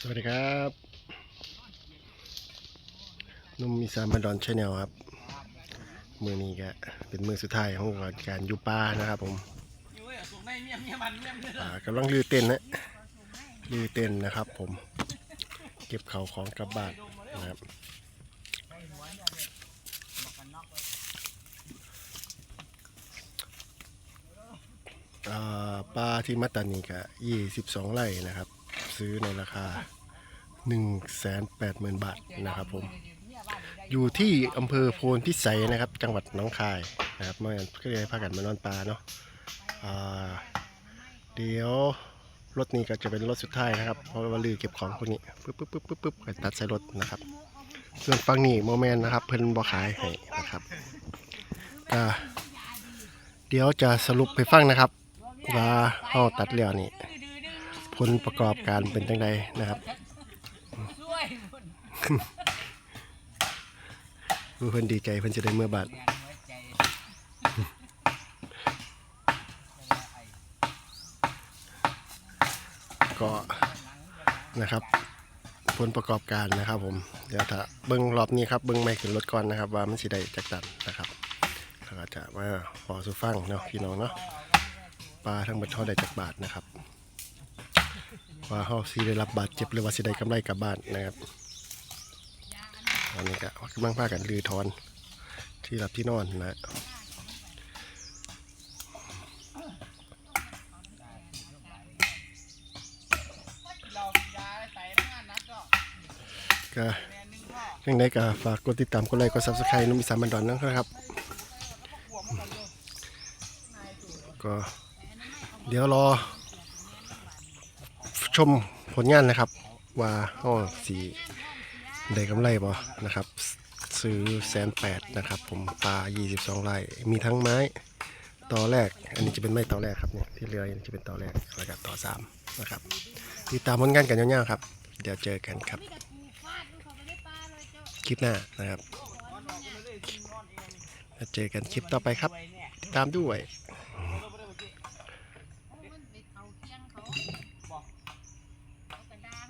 สวัสดีครับนุ่มอีสานบันดอนชาแนลครับ มือนี้ก็เป็นมือสุดท้ายของการยูป่านะครับผมอยู่เว้ยสูงเมียเมียมันเมียมันอ่ากำลังลือเต้นนะลือเต้นนะครับผม เก็บเขาของกลับบ้านนะครับ ปลาที่มัตตานีก็ยี่สิบสองไร่นะครับ ซื้อในราคา1นึ่งแสนแปดหมื่นบาทนะครับผม อยู่ที่อำเภอโพนพิสัยนะครับ จังหวัดหนองคายนะครับเมื่อก็เลยพากันมานอนปลาเนาะอ่าเดี๋ยวรถนี้ก็จะเป็นรถสุดท้ายนะครับ เพราะว่าลือเก็บของคนนี้ปึ๊บปึ๊บปึ๊บปึ๊บปึ๊บตัดใส่รถนะครับ ส่วนฝั่งนี้โมเมนต์นะครับ เพิ่นบ่ขายให้นะครับเดี๋ยวจะสรุปให้ฟังนะครับ ว่าเฮาตัดแล้วนี่ผลประกอบการเป็นจังไดนะครับช่วยเพิ่นดีใจเพิ่นจะได้เมื่อบาทก็นะครับ ผลประกอบการนะครับ ผมเดี๋ยวถ้าเบิ้งรอบนี้ครับเบิ้งไม่ขึ้นรถก่อนนะครับ ว่ามันสิได้จักตันนะครับแล้วก็จะมาพอสุฟังเนาะพี่น้องเนาะ ปลาทั้งหมดเท่าได้จากบาทนะครับว่าเฮาสิได้รับบาดเจ็บหรือว่าสิได้กำไรกลับบ้านนะครับอันนี้ก็กำลังพากันลือทอนที่รับที่นอนนะก็ยังไงก็ฝากกดติดตามกดไลค์กดซับสไครต์นุ่มอีสานบันดอนนะครับ ก็ เดี๋ยวรอ ชมผลงานนะครับ ว่าห้องสีได้กำไรบ่นะครับ ซื้อแสนแปดนะครับ ผมปลา 22ไร่มีทั้งไม้ต่อแรก อันนี้จะเป็นไม้ต่อแรกครับเนี่ยที่เรือจะเป็นต่อแรกแล้วก็ต่อสามนะครับติดตามผลงานกันยาวๆครับ เดี๋ยวเจอกันครับ คลิปหน้านะครับเจอกันคลิปต่อไปครับ ตามด้วย